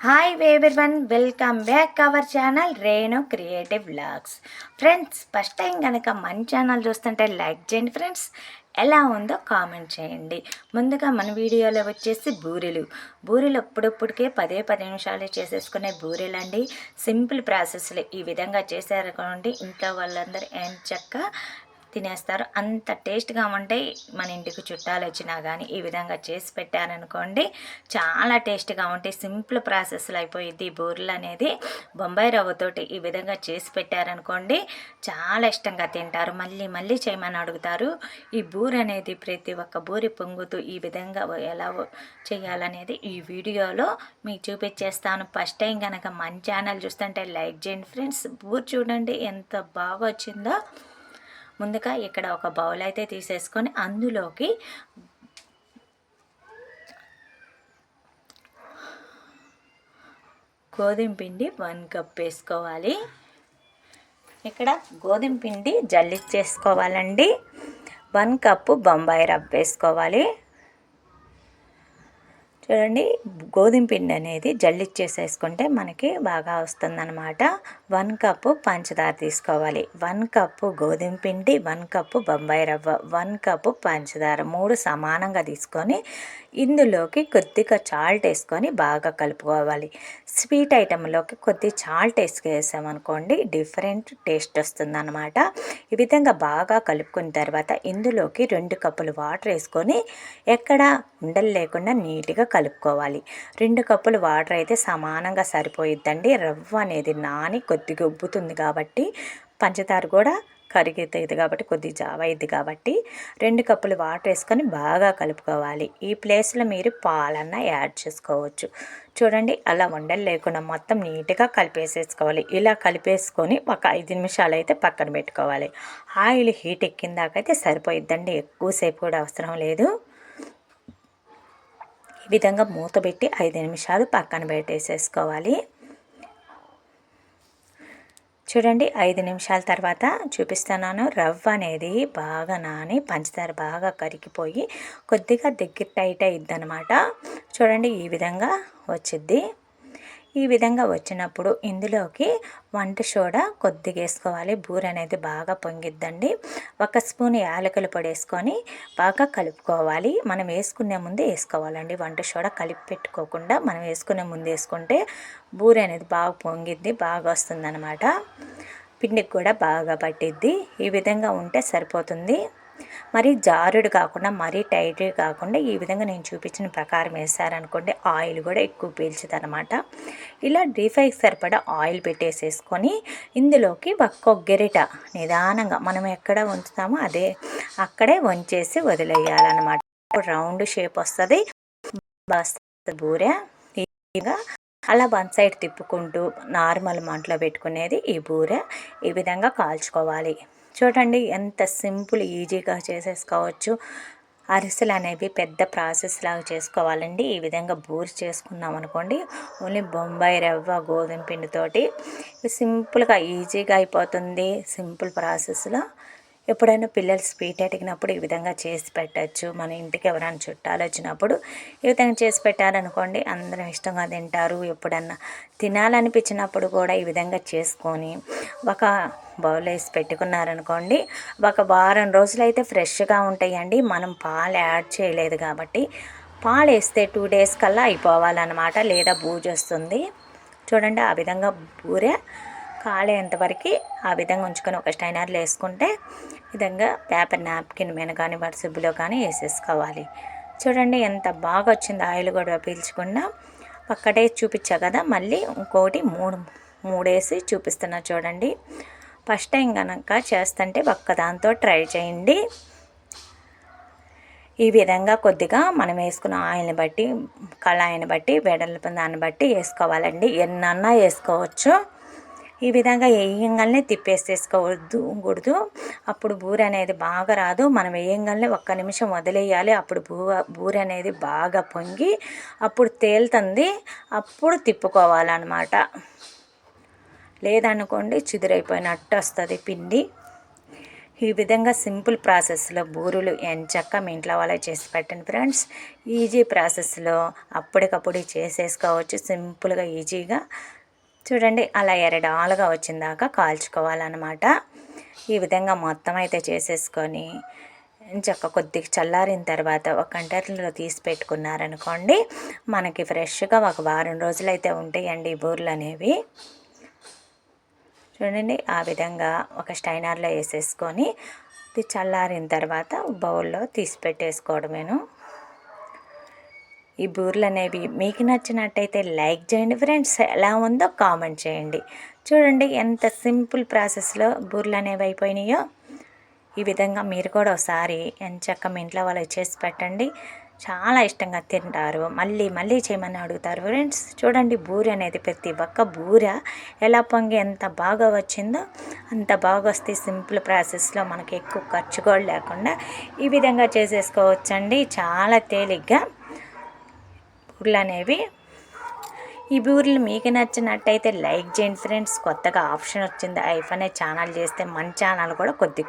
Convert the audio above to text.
Hi one welcome back our channel Renu creative blogs friends first time కనుక మన channel చూస్తుంటే like చేయండి friends ఎలా ఉందో కామెంట్ చేయండి. ముందుగా మన వీడియోలో వచ్చేసి బూరెలు. బూరెలు అప్పుడప్పుడికే పదే పది నిమిషాలు చేసేసుకునే బూరెలు అండి సింపుల్ ప్రాసెస్లు ఈ విధంగా చేశారనుకోండి ఇంట్లో వాళ్ళందరూ ఏం చక్క తినేస్తారు. అంత టేస్ట్గా ఉంటాయి మన ఇంటికి చుట్టాలు వచ్చినా కానీ ఈ విధంగా చేసి పెట్టారనుకోండి చాలా టేస్ట్గా ఉంటాయి సింపుల్ ప్రాసెస్లో అయిపోయింది బూరెలు అనేది బొంబాయి రవ్వతోటి ఈ విధంగా చేసి పెట్టారనుకోండి చాలా ఇష్టంగా తింటారు. మళ్ళీ మళ్ళీ చేయమని అడుగుతారు. ఈ బూర్ అనేది ప్రతి ఒక్క బూరి పొంగుతూ ఈ విధంగా ఎలా చేయాలనేది ఈ వీడియోలో మీకు చూపించేస్తాను. ఫస్ట్ టైం కనుక మన ఛానల్ చూస్తుంటే లైక్ చేయండి ఫ్రెండ్స్. బూర్ చూడండి ఎంత బాగా వచ్చిందో. ముందుగా ఇక్కడ ఒక బౌల్ అయితే తీసేసుకొని అందులోకి గోధుమ పిండి వన్ కప్ వేసుకోవాలి. ఇక్కడ గోధుమ పిండి జల్లిచ్చేసుకోవాలండి. వన్ కప్పు బొంబాయి రవ్వ వేసుకోవాలి. చూడండి గోధుమ పిండి అనేది జల్లిచ్చేసేసుకుంటే మనకి బాగా వస్తుందన్నమాట. వన్ కప్పు పంచదార తీసుకోవాలి. వన్ కప్పు గోధుమ పిండి వన్ కప్పు బొంబాయి రవ్వ వన్ కప్పు పంచదార మూడు సమానంగా తీసుకొని ఇందులోకి కొద్దిగా చాల్ట్ వేసుకొని బాగా కలుపుకోవాలి. స్వీట్ ఐటెంలోకి కొద్ది చాల్ట్ వేసుకేసామనుకోండి డిఫరెంట్ టేస్ట్ వస్తుందన్నమాట. ఈ విధంగా బాగా కలుపుకున్న తర్వాత ఇందులోకి రెండు కప్పులు వాటర్ వేసుకొని ఎక్కడ ఉండలు లేకుండా నీట్గా కలుపుకోవాలి. రెండు కప్పులు వాటర్ అయితే సమానంగా సరిపోయిద్దండి. రవ్వ అనేది నాని కొద్దిగా ఉబ్బుతుంది కాబట్టి పంచదార కూడా కరిగితుంది కాబట్టి కొద్ది జావ అయింది కాబట్టి రెండు కప్పులు వాటర్ వేసుకొని బాగా కలుపుకోవాలి. ఈ ప్లేస్లో మీరు పాలన్న యాడ్ చేసుకోవచ్చు. చూడండి అలా ఉండలు లేకుండా మొత్తం నీట్గా కలిపేసేసుకోవాలి. ఇలా కలిపేసుకొని ఒక ఐదు నిమిషాలు అయితే పక్కన పెట్టుకోవాలి. ఆయిల్ హీట్ ఎక్కిందాకైతే సరిపోయిద్దండి. ఎక్కువసేపు కూడా అవసరం లేదు. ఈ విధంగా మూత పెట్టి ఐదు నిమిషాలు పక్కన పెట్టేసేసుకోవాలి. చూడండి ఐదు నిమిషాల తర్వాత చూపిస్తున్నాను. రవ్వ అనేది బాగా నాని పంచదార బాగా కరిగిపోయి కొద్దిగా దగ్గర టైట్ అయ్యిద్ది అనమాట చూడండి ఈ విధంగా వచ్చిద్ది. ఈ విధంగా వచ్చినప్పుడు ఇందులోకి వంట సోడా కొద్దిగా వేసుకోవాలి. బూర అనేది బాగా పొంగిద్దండి. ఒక స్పూన్ యాలకులు పొడి వేసుకొని బాగా కలుపుకోవాలి. మనం వేసుకునే ముందే వేసుకోవాలండి. వంట సోడా కలిపి పెట్టుకోకుండా మనం వేసుకునే ముందు వేసుకుంటే బూరె అనేది బాగా పొంగిద్ది బాగా వస్తుందన్నమాట. పిండికి కూడా బాగా పట్టిద్ది. ఈ విధంగా ఉంటే సరిపోతుంది. మరి జారుడు కాకుండా మరీ టైట్ కాకుండా ఈ విధంగా నేను చూపించిన ప్రకారం వేసారనుకోండి ఆయిల్ కూడా ఎక్కువ పీల్చదనమాట అనమాట ఇలా డీప్ ఫ్రైకి సరిపడా ఆయిల్ పెట్టేసేసుకొని ఇందులోకి ఒక్క గెరిట నిదానంగా మనం ఎక్కడ ఉంచుతామో అదే అక్కడే వంచేసి వదిలేయాలన్నమాట. రౌండ్ షేప్ వస్తుంది. బూరె ఇక అలా వన్ సైడ్ తిప్పుకుంటూ నార్మల్ మంటలో పెట్టుకునేది ఈ బూరె ఈ విధంగా కాల్చుకోవాలి. చూడండి ఎంత సింపుల్ ఈజీగా చేసేసుకోవచ్చు. అరిసెలు అనేవి పెద్ద ప్రాసెస్ లాగా చేసుకోవాలండి. ఈ విధంగా బూరి చేసుకున్నాం అనుకోండి ఓన్లీ బొంబాయి రవ్వ గోధుమ పిండితోటి. సింపుల్గా ఈజీగా అయిపోతుంది సింపుల్ ప్రాసెస్లో. ఎప్పుడైనా పిల్లలు స్వీట్ అడిగినప్పుడు ఈ విధంగా చేసి పెట్టచ్చు. మన ఇంటికి ఎవరైనా చుట్టాలు వచ్చినప్పుడు ఈ విధంగా చేసి పెట్టారనుకోండి అందరం ఇష్టంగా తింటారు. ఎప్పుడన్నా తినాలనిపించినప్పుడు కూడా ఈ విధంగా చేసుకొని ఒక బౌల్ వేసి పెట్టుకున్నారనుకోండి ఒక వారం రోజులైతే ఫ్రెష్గా ఉంటాయండి. మనం పాలు యాడ్ చేయలేదు కాబట్టి పాలు వేస్తే టూ డేస్ కల్లా అయిపోవాలన్నమాట. లేదా బూజు వస్తుంది. చూడండి ఆ విధంగా బూరె కాలేంతవరకు ఆ విధంగా ఉంచుకొని ఒక స్టైనర్లో వేసుకుంటే విధంగా పేపర్ నాప్కిన్ మీద కానీ వరుసబ్బులో కానీ వేసేసుకోవాలి. చూడండి ఎంత బాగా వచ్చింది ఆయిల్ కూడా పీల్చకుండా ఒక్కటే చూపించా కదా మళ్ళీ ఇంకోటి మూడు మూడేసి చూపిస్తున్నా చూడండి. ఫస్ట్ టైం కనుక చేస్తుంటే ఒక్క దాంతో ట్రై చేయండి. ఈ విధంగా కొద్దిగా మనం వేసుకున్న ఆయిల్ని బట్టి కళాయిని బట్టి వెడల్పు దాన్ని బట్టి వేసుకోవాలండి. ఎన్నన్నా వేసుకోవచ్చు. ఈ విధంగా వేయంగానే తిప్పేసేసుకోవద్దు కూడదు. అప్పుడు బూర అనేది బాగా రాదు. మనం వేయంగానే ఒక్క నిమిషం వదిలేయాలి. అప్పుడు బూ బూర అనేది బాగా పొంగి అప్పుడు తేలుతుంది. అప్పుడు తిప్పుకోవాలన్నమాట. లేదనుకోండి చిదురైపోయినట్టు వస్తుంది పిండి. ఈ విధంగా సింపుల్ ప్రాసెస్లో బూరెలు ఎంచక్క మీ ఇంట్లో వాళ్ళే చేసి పెట్టండి ఫ్రెండ్స్. ఈజీ ప్రాసెస్లో అప్పటికప్పుడు చేసేసుకోవచ్చు. సింపుల్గా ఈజీగా. చూడండి అలా ఎరడాలుగా వచ్చిందాకా కాల్చుకోవాలన్నమాట. ఈ విధంగా మొత్తం అయితే చేసేసుకొని చక్క కొద్దిగా చల్లారిన తర్వాత ఒక కంటర్లో తీసి పెట్టుకున్నారనుకోండి మనకి ఫ్రెష్గా ఒక వారం రోజులు అయితే ఉంటాయండి ఈ బూరెలు అనేవి చూడండి ఆ విధంగా ఒక స్టైనర్లో వేసేసుకొని చల్లారిన తర్వాత బౌల్లో తీసి పెట్టేసుకోవడమేను. ఈ బూరెలు అనేవి మీకు నచ్చినట్టయితే లైక్ చేయండి ఫ్రెండ్స్. ఎలా ఉందో కామెంట్ చేయండి. చూడండి ఎంత సింపుల్ ప్రాసెస్లో బూరెలు అనేవి అయిపోయినాయో. ఈ విధంగా మీరు కూడా ఒకసారి ఎంచక్క మీ ఇంట్లో వాళ్ళకి చేసి పెట్టండి. చాలా ఇష్టంగా తింటారు. మళ్ళీ మళ్ళీ చేయమని అడుగుతారు ఫ్రెండ్స్. చూడండి బూరె అనేది ప్రతి ఒక్క బూర ఎలా పొంగి ఎంత బాగా వచ్చిందో అంత బాగా వస్తే సింపుల్ ప్రాసెస్లో మనకి ఎక్కువ ఖర్చు కూడా లేకుండా ఈ విధంగా చేసేసుకోవచ్చండి. చాలా తేలిగ్గా బూరెలు అనేవి ఈ బూరెలు మీకు నచ్చినట్టయితే లైక్ చేయండి ఫ్రెండ్స్. కొత్తగా ఆప్షన్ వచ్చింది ఐఫోన్ ఛానల్ చేస్తే మన ఛానల్ కూడా కొద్ది